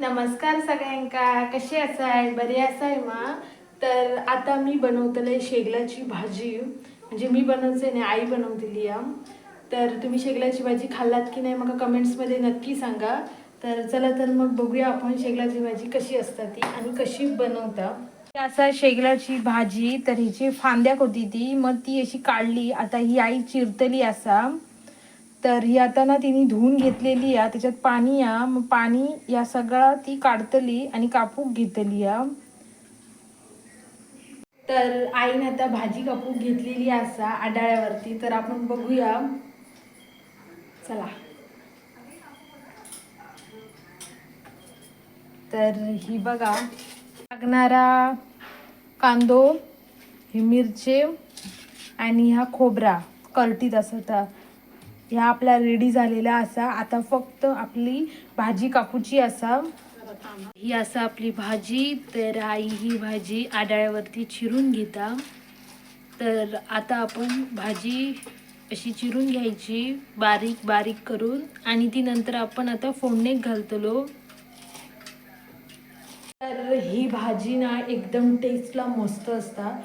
नमस्कार सगळ्यांका. कशी असाय बरी असाय मा? तर आता मी बनवतले शेगलाची भाजी. म्हणजे मी बनवते नाही आई बनवलेली या तर तुम्ही शेगलाची भाजी खाल्लात की नाही मला कमेंट्समध्ये नक्की सांगा. तर चला तर मग बघूया आपण शेगलाची भाजी कशी असतात ती आणि कशी बनवता. असा शेगलाची भाजी तर हिची फांद्याक होती ती. मग ती अशी काढली. आता ही आई चिरतली असा. तर ही आता ना तिने धुवून घेतलेली आहे. त्याच्यात पाणी या मग पाणी या सगळा ती काढतली आणि कापूक घेतली या तर आईने आता भाजी कापूक घेतलेली असा आडाळ्यावरती. तर आपण बघूया. चला. तर ही बघा. लागणारा कांदो ही मिरचे आणि हा खोबरा. कलटीत तर ह्या आपल्या रेडी झालेल्या असा. आता फक्त आपली भाजी कापूची असा. ही असा आपली भाजी. तर आई ही भाजी आडाळ्यावरती चिरून घेता. तर आता आपण भाजी अशी चिरून घ्यायची. बारीक बारीक करून. आणि ती नंतर आपण आता फोडणीत घालतलो. तर ही भाजी ना एकदम टेस्टला मस्त असता.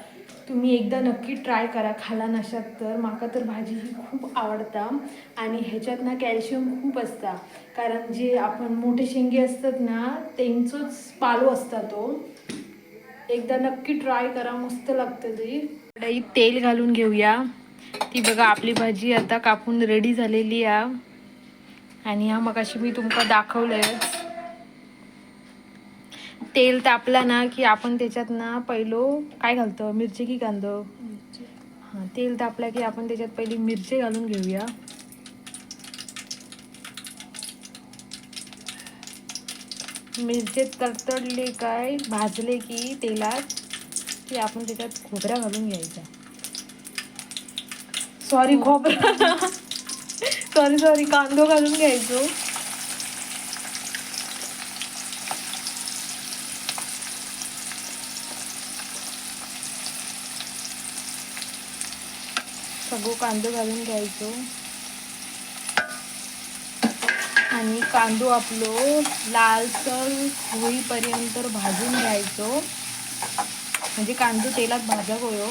तुम्ही एकदा नक्की ट्राय करा खाला नशात तर. माका तर भाजी ही खूप आवडता आणि ह्याच्यात ना कॅल्शियम खूप असता. कारण जे आपण मोठे शेंगे असतात ना त्यांचंच पालो असता तो. एकदा नक्की ट्राय करा मस्त लागतं ते. कढईत तेल घालून घेऊया. ती बघा आपली भाजी आता कापून रेडी झालेली आहे. आणि हा मगाशी मी तुमका दाखवलंय तेल तापला ना की आपण त्याच्यात ना पहिलो काय घालतो? मिरची की कांदो? हां तेल तापला की आपण त्याच्यात पहिली मिरची घालून घेऊया. मिरचीत तडतडले काय भाजले की तेलात की आपण त्याच्यात खोबरा घालून घ्यायचा. सॉरी खोबरा. सॉरी सॉरी कांदो घालून घ्यायचो. सगळं कांदो घालून घ्यायचो. आणि कांदो आपलो लालसर होईपर्यंत भाजून घ्यायचो. म्हणजे कांदो तेलात भाजा होयो.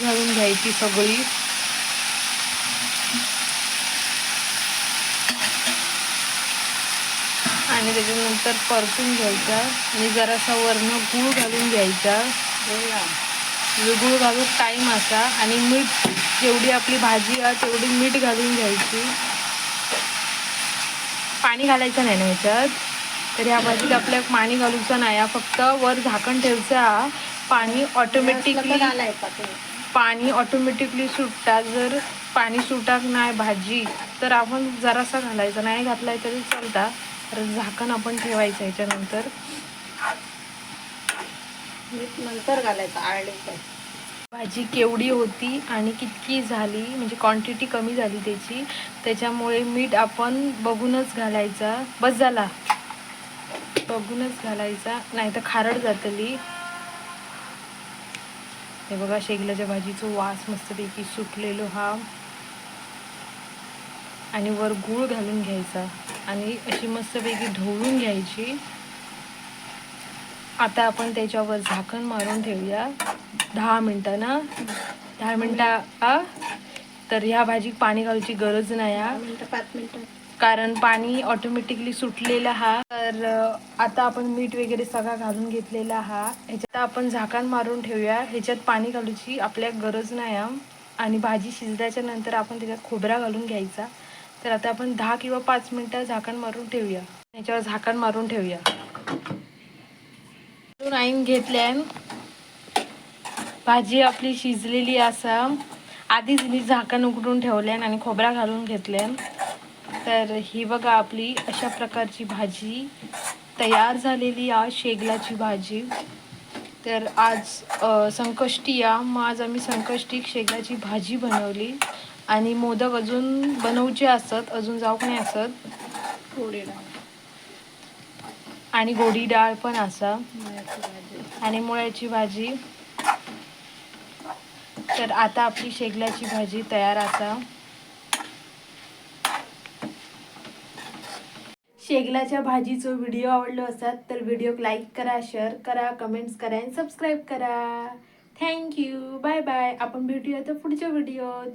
घालून घ्यायची सगळी. आणि त्याच्यानंतर परतून घ्यायचा. आणि जरासा वरनं गूळ घालून घ्यायचा. गूळ घालून टाईम असा. आणि मीठ जेवढी आपली भाजी आहे तेवढी मीठ घालून घ्यायची. पाणी घालायचं नाही ना ह्याच्यात तर ह्या भाजीत आपल्या पाणी घालूचं नाही. फक्त वर झाकण ठेवचा. पाणी ऑटोमॅटिकली पाणी ऑटोमॅटिकली सुटता. जर पाणी सुटाक नाही भाजी तर आपण जरासा घालायचा. नाही घातलाय तरी चालता. तर झाकण आपण ठेवायचं ह्याच्यानंतर नंतर घालायचं आळले भाजी केवढी होती आणि कितकी झाली म्हणजे क्वांटिटी कमी झाली त्याची. त्याच्यामुळे मीठ आपण बघूनच घालायचा. बस झाला. बघूनच घालायचा नाही तर खारड जातली. हे बघा शेगलाच्या भाजीचं वास मस्तपैकी सुटलेलो हा. आणि वर गूळ घालून घ्यायचा. आणि अशी मस्तपैकी ढवळून घ्यायची. आता आपण त्याच्यावर झाकण मारून ठेवूया. दहा मिनटं ना दहा मिनटं आ? तर ह्या भाजीत पाणी घालायची गरज नाही मिनटं पाच मिनटं. कारण पाणी ऑटोमॅटिकली सुटलेलं हा? तर आता आपण मीठ वगैरे सगळा घालून घेतलेला हा? ह्याच्यात आपण झाकण मारून ठेवूया. ह्याच्यात पाणी घालूची आपल्या गरज नाही आणि भाजी शिजल्याच्या नंतर आपण त्याच्यात खोबरा घालून घ्यायचा. तर आता आपण दहा किंवा पाच मिनटं झाकण मारून ठेवूया. ह्याच्यावर झाकण मारून ठेवूया. आईन घेतल्यान भाजी आपली शिजलेली असा आधीच मी झाकण उघडून ठेवल्यान आणि खोबरा घालून घेतल्यान तर ही बघा आपली अशा प्रकारची भाजी तयार झालेली आहे शेगलाची भाजी. तर आज संकष्टी या. मग आज आम्ही संकष्टी शेगाची भाजी बनवली. आणि मोदक अजून बनवचे असत अजून जाऊक नाही असत. आणि गोडी डाळ पण असा. आणि मुळ्याची भाजी. तर आता आपली शेगलाची भाजी तयार असा शेगलाच्या भाजीचो व्हिडिओ आवडलो असतात तर व्हिडिओक लाईक करा शेअर करा कमेंट्स करा आणि सबस्क्राईब करा. Thank you. Bye bye. आपण भेटूया तर पुढच्या व्हिडिओत.